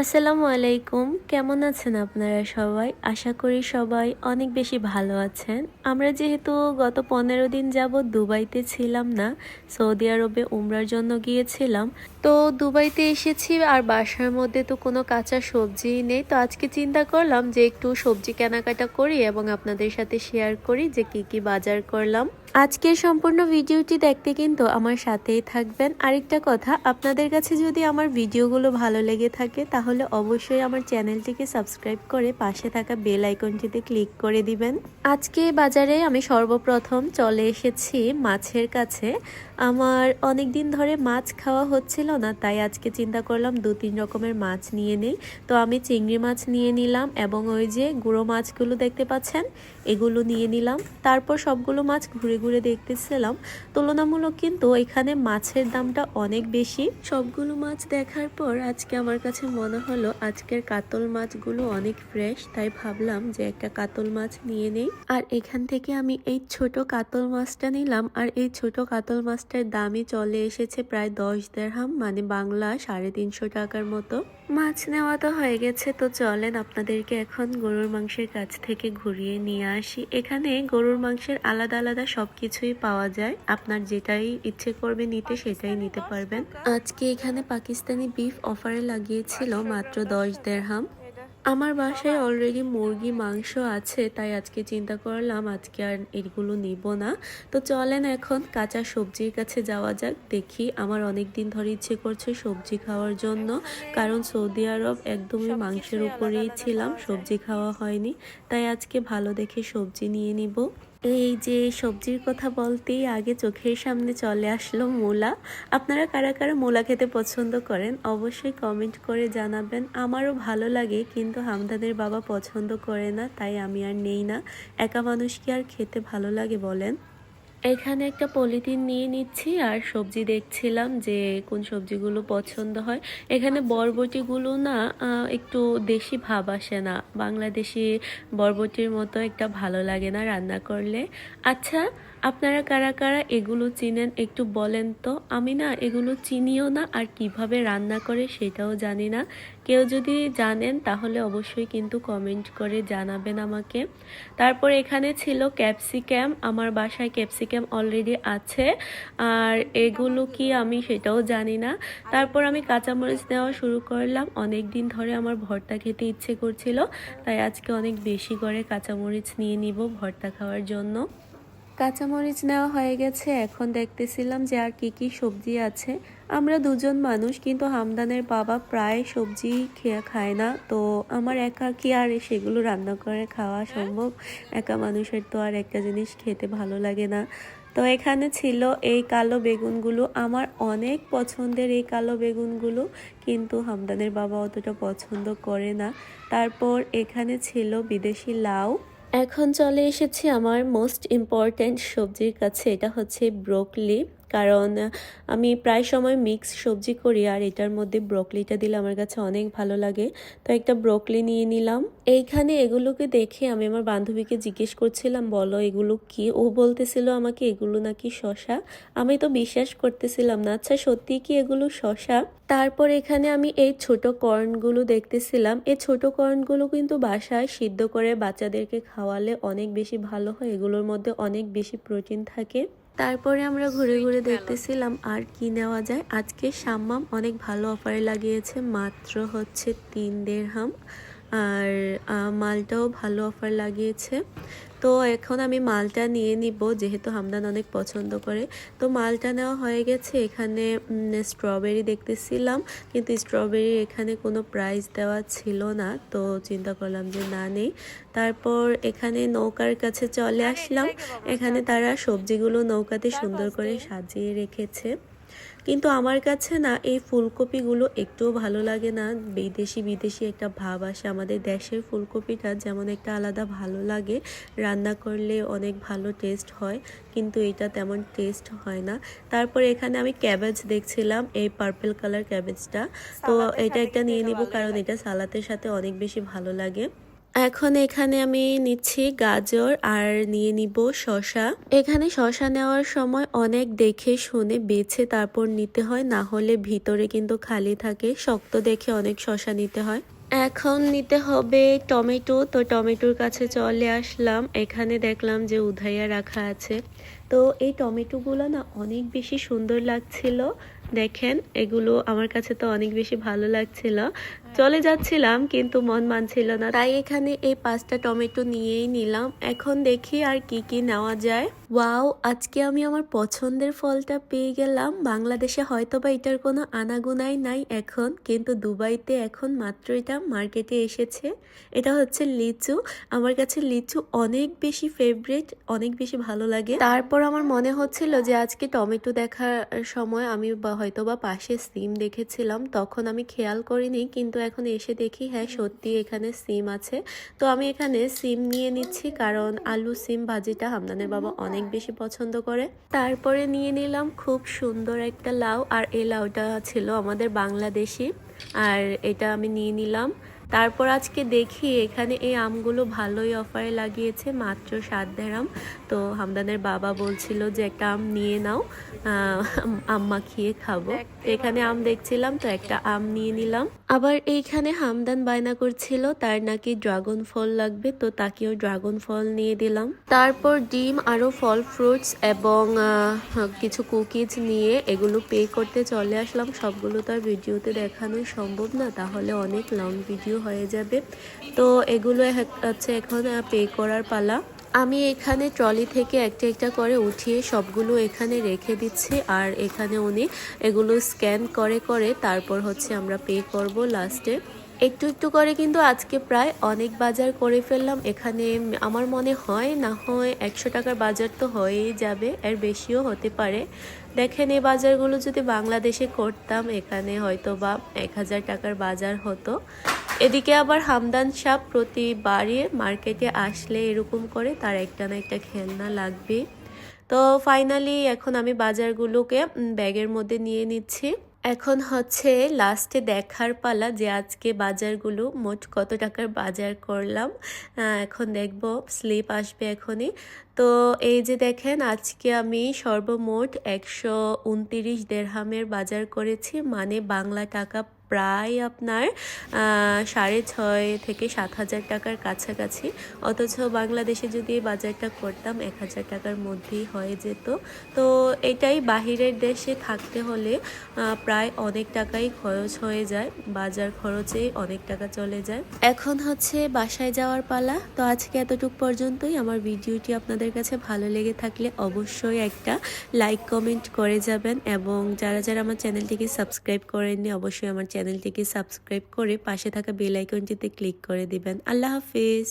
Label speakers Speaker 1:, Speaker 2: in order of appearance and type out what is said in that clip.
Speaker 1: আসসালামু আলাইকুম। কেমন আছেন আপনারা সবাই? আশা করি সবাই অনেক বেশি ভালো আছেন। আমরা যেহেতু গত পনেরো দিন যাবৎ দুবাইতে ছিলাম না, সৌদি আরবে উমরার জন্য গিয়েছিলাম। তো দুবাইতে এসেছি আর বাসার মধ্যে তো কোনো কাঁচা সবজি নেই। তো আজকে চিন্তা করলাম যে একটু সবজি কেনাকাটা করি এবং আপনাদের সাথে শেয়ার করি যে কি কি বাজার করলাম। আজকের সম্পূর্ণ ভিডিওটি দেখতে কিন্তু আমার সাথেই থাকবেন। আরেকটা কথা, আপনাদের কাছে যদি আমার ভিডিওগুলো ভালো লেগে থাকে তাহলে অবশ্যই আমার চ্যানেলটিকে সাবস্ক্রাইব করে পাশে থাকা বেল আইকনটিতে ক্লিক করে দিবেন। আজকে বাজারে আমি সর্বপ্রথম চলে এসেছি মাছের কাছে। আমার অনেক দিন ধরে মাছ খাওয়া হচ্ছিল না, তাই আজকে চিন্তা করলাম দু তিন রকমের মাছ নিয়ে নেই। তো আমি চিংড়ি মাছ নিয়ে নিলাম এবং ওই যে গুঁড়ো মাছগুলো দেখতে পাচ্ছেন, এগুলো নিয়ে নিলাম। তারপর সবগুলো মাছ ঘুরে ঘুরে দেখতেছিলাম। তুলনামূলক কিন্তু এখানে মাছের দামটা অনেক বেশি। সবগুলো মাছ দেখার পর আজকে আমার কাছে মনে হলো আজকের কাতল মাছগুলো অনেক ফ্রেশ তাই ভাবলাম যে একটা কাতল মাছ নিয়ে নেই। আর এখান থেকে আমি এই ছোট কাতল মাছটা নিলাম। আর এই ছোট কাতল মাছটার দামই চলে এসেছে প্রায় দশ দেড়হাম মানে বাংলা সাড়ে তিনশো টাকার মতো। মাছ নেওয়া তো হয়ে গেছে, তো চলেন আপনাদেরকে এখন গরুর মাংসের কাছ থেকে ঘুরিয়ে নিয়ে আসি। এখানে গরুর মাংসের আলাদা আলাদা সব কিছুই পাওয়া যায়। আপনার যেটাই ইচ্ছে করবে নিতে, সেটাই নিতে পারবেন। আজকে এখানে পাকিস্তানি বিফ অফারে লাগিয়েছিল মাত্র দশ দেড়হাম। আমার বাসায় অলরেডি মুরগি মাংস আছে তাই আজকে চিন্তা করলাম আজকে আর এগুলো নিব না। তো চলেন এখন কাঁচা সবজির কাছে যাওয়া যাক দেখি আমার অনেক দিন ধরে ইচ্ছে করছে সবজি খাওয়ার জন্য কারণ সৌদি আরব একদমই মাংসের উপরেই ছিলাম সবজি খাওয়া হয়নি তাই আজকে ভালো দেখে সবজি নিয়ে নিব। এই যে সবজির কথা বলতেই আগে চোখের সামনে চলে আসলো মূলা। আপনারা কারা কারা মূলা খেতে পছন্দ করেন, অবশ্যই কমেন্ট করে জানাবেন। আমারও ভালো লাগে, কিন্তু হামদাদের বাবা পছন্দ করে না, তাই আমি আর নেই না। একা মানুষ কি আর খেতে ভালো লাগে বলেন? এখানে একটা পলিথিন নিয়ে নিচ্ছি আর সবজি দেখছিলাম যে কোন সবজিগুলো পছন্দ হয়। এখানে বরবটিগুলো না একটু দেশি ভাব আসে না। বাংলাদেশি বরবটির মতো একটা ভালো লাগে না রান্না করলে। আচ্ছা আপনারা কারা কারা এগুলো চিনেন একটু বলেন তো? আমি না এগুলো চিনিও না, আর কীভাবে রান্না করে সেটাও জানি না। কেউ যদি জানেন তাহলে অবশ্যই কিন্তু কমেন্ট করে জানাবেন আমাকে। তারপর এখানে ছিল ক্যাপসিক্যাম আমার বাসায় ক্যাপসিক্যাম অলরেডি আছে। আর এগুলো কি আমি সেটাও জানি না। তারপর আমি কাঁচামরিচ নেওয়া শুরু করলাম। অনেক দিন ধরে আমার ভর্তা খেতে ইচ্ছে করছিল, তাই আজকে অনেক বেশি করে কাঁচামরিচ নিয়ে নিব ভর্তা খাওয়ার জন্য। কাঁচামরিচ নেওয়া হয়ে গেছে। এখন দেখতেছিলাম যে আর কি কি সবজি আছে। আমরা দুজন মানুষ, কিন্তু হামদানের বাবা প্রায় সবজি খেয়ে খায় না। তো আমার একা কি আর সেগুলো রান্না করে খাওয়া সম্ভব? একা মানুষের তো আর একটা জিনিস খেতে ভালো লাগে না। তো এখানে ছিল এই কালো বেগুনগুলো। আমার অনেক পছন্দের এই কালো বেগুনগুলো, কিন্তু হামদানের বাবা অতটা পছন্দ করে না। তারপর এখানে ছিল বিদেশি লাউ। এখন চলে এসেছি আমার মোস্ট ইম্পর্ট্যান্ট সবজির কাছে এটা হচ্ছে ব্রোকলি কারণ আমি প্রায় সময় মিক্স সবজি করি আর এটার মধ্যে ব্রোকলিটা দিলে আমার কাছে অনেক ভালো লাগে। তো একটা ব্রোকলি নিয়ে নিলাম। এইখানে এগুলোকে দেখে আমি আমার বান্ধবীকে জিজ্ঞেস করছিলাম, বলো এগুলো কি? ও বলতেছিল আমাকে, এগুলো নাকি শশা আমি তো বিশ্বাস করতেছিলাম না আচ্ছা সত্যি কি এগুলো শশা তারপর এখানে আমি এই ছোট কর্নগুলো দেখতেছিলাম। এই ছোট কর্নগুলো কিন্তু বাসায় সিদ্ধ করে বাচ্চাদেরকে খাওয়ালে অনেক বেশি ভালো হয়। এগুলোর মধ্যে অনেক বেশি প্রোটিন থাকে। তারপরে আমরা ঘুরে ঘুরে দেখতেছিলাম আর কি নেওয়া যায়। আজকে সাম্মাম অনেক ভালো অফারে লাগিয়েছে মাত্র হচ্ছে তিন দেড়হাম। আর মালটাও ভালো অফার লাগিয়েছে। তো এখন আমি মালটা নিয়ে নিব যেহেতু হামদান অনেক পছন্দ করে। তো মালটা নেওয়া হয়ে গেছে এখানে স্ট্রবেরি দেখতেছিলাম কিন্তু স্ট্রবেরি এখানে কোনো প্রাইস দেওয়া ছিল না তো চিন্তা করলাম যে না নেই। তারপর এখানে নৌকার কাছে চলে আসলাম এখানে তারা সবজিগুলো নৌকাতে সুন্দর করে সাজিয়ে রেখেছে। কিন্তু আমার কাছে না এই ফুলকপিগুলো একটুও ভালো লাগে না। বিদেশি বিদেশি একটা ভাব আসে আমাদের দেশের ফুলকপিটা যেমন একটা আলাদা ভালো লাগে রান্না করলে অনেক ভালো টেস্ট হয় কিন্তু এটা তেমন টেস্ট হয় না। তারপর এখানে আমি ক্যাবেজ দেখছিলাম এই পার্পল কালার ক্যাবেজটা তো এটা একটা নিয়ে নিব কারণ এটা সালাতের সাথে অনেক বেশি ভালো লাগে। এখন এখানে আমি নিচ্ছি গাজর আর নিয়ে নিব শশা এখানে শশা নেওয়ার সময় অনেক দেখে শুনে বেছে তারপর নিতে হয়, না হলে ভিতরে কিন্তু খালি থাকে, শক্ত দেখে অনেক শশা নিতে হয়। এখন নিতে হবে টমেটো, তো টমেটোর কাছে চলে আসলাম। এখানে দেখলাম যে উধাইয়া রাখা আছে। তো এই টমেটোগুলো না অনেক বেশি সুন্দর লাগছিল। দেখেন, এগুলো আমার কাছে তো অনেক বেশি ভালো লাগছিল। চলে যাচ্ছিলাম, কিন্তু মন মানছিল না। তাই এখানে এই পাঁচটা টমেটো নিয়েই নিলাম। এখন দেখি আর কি কি নেওয়া যায়। ওয়াও, আজকে আমি আমার পছন্দের ফলটা পেয়ে গেলাম। বাংলাদেশে হয়তো বা এটার কোনো আনাগুনাই নাই এখন, কিন্তু দুবাইতে এখন মাত্র এটা মার্কেটে এসেছে। এটা হচ্ছে লিচু। আমার কাছে লিচু অনেক বেশি ফেভারিট অনেক বেশি ভালো লাগে। তারপর আমার মনে হচ্ছিল যে আজকে টমেটো দেখার সময় আমি হয়তো বা পাশে সিম দেখেছিলাম, তখন আমি খেয়াল করিনি, কিন্তু এখন এসে দেখি হ্যাঁ সত্যি এখানে সিম আছে। তো আমি এখানে সিম নিয়ে নিচ্ছি কারণ আলু সিম ভাজিটা হামদানের বাবা অনেক বেশি পছন্দ করে। তারপরে নিয়ে নিলাম খুব সুন্দর একটা লাউ আর এই লাউটা ছিল আমাদের বাংলাদেশি আর এটা আমি নিয়ে নিলাম। তারপর আজকে দেখি এখানে এই আমগুলো ভালোই অফারে লাগিয়েছে মাত্র সাত দেড়াম তো হামদানের বাবা বলছিল যে একটা আম নিয়ে নাও আম মাখিয়ে খাব। এখানে আম দেখছিলাম তো একটা আম নিয়ে নিলাম। আবার এইখানে হামদান বায়না করছিল তার নাকি ড্রাগন ফল লাগবে, তো তাকেও ড্রাগন ফল নিয়ে দিলাম। তারপর ডিম আরও ফল, ফ্রুটস এবং কিছু কুকিজ নিয়ে এগুলো পে করতে চলে আসলাম। সবগুলো তো আর ভিডিওতে দেখানো সম্ভব না, তাহলে অনেক লং ভিডিও হয়ে যাবে। তো এগুলো হচ্ছে এখন পে করার পালা। আমি এখানে ট্রলি থেকে একটা একটা করে উঠিয়ে সবগুলো এখানে রেখে দিচ্ছি, আর এখানে উনি এগুলো স্ক্যান করে করে তারপর হচ্ছে আমরা পে করব লাস্টে। একটু একটু করে কিন্তু আজকে প্রায় অনেক বাজার করে ফেললাম। এখানে আমার মনে হয় না হয় একশো টাকার বাজার তো হয়েই যাবে, এর বেশিও হতে পারে। দেখেন, এই বাজারগুলো যদি বাংলাদেশে করতাম, এখানে হয়তো বা এক হাজার টাকার বাজার হতো। এদিকে আবার হামদান সাহ প্রতিবারই মার্কেটে আসলে এরকম করে, তার একটা না একটা খেলনা লাগবে। তো ফাইনালি এখন আমি বাজারগুলোকে ব্যাগের মধ্যে নিয়ে নিচ্ছি। এখন হচ্ছে লাস্টে দেখার পালা যে আজকে বাজারগুলো, মোট কত টাকার বাজার করলাম। এখন দেখব স্লিপ আসবে এখনই। তো এই যে দেখেন, আজকে আমি সর্বমোট একশো উনতিরিশ দেড়হামের বাজার করেছি মানে বাংলা টাকা প্রায় আপনার সাড়ে ছয় থেকে সাত হাজার টাকার কাছাকাছি। অথচ বাংলাদেশে যদি বাজারটা করতাম, এক হাজার টাকার মধ্যেই হয়ে যেত। তো এটাই বাহিরের দেশে থাকতে হলে প্রায় অনেক টাকাই খরচ হয়ে যায়। বাজার খরচে অনেক টাকা চলে যায়। এখন হচ্ছে বাসায় যাওয়ার পালা। তো আজকে এতটুক পর্যন্তই। আমার ভিডিওটি আপনাদের কাছে ভালো লেগে থাকলে অবশ্যই একটা লাইক, কমেন্ট করে যাবেন। এবং যারা যারা আমার চ্যানেলটিকে সাবস্ক্রাইব করেননি, অবশ্যই আমার চ্যানেলটিকে সাবস্ক্রাইব করে পাশে থাকা বেল আইকনটিতে ক্লিক করে দিবেন। আল্লাহ হাফিজ।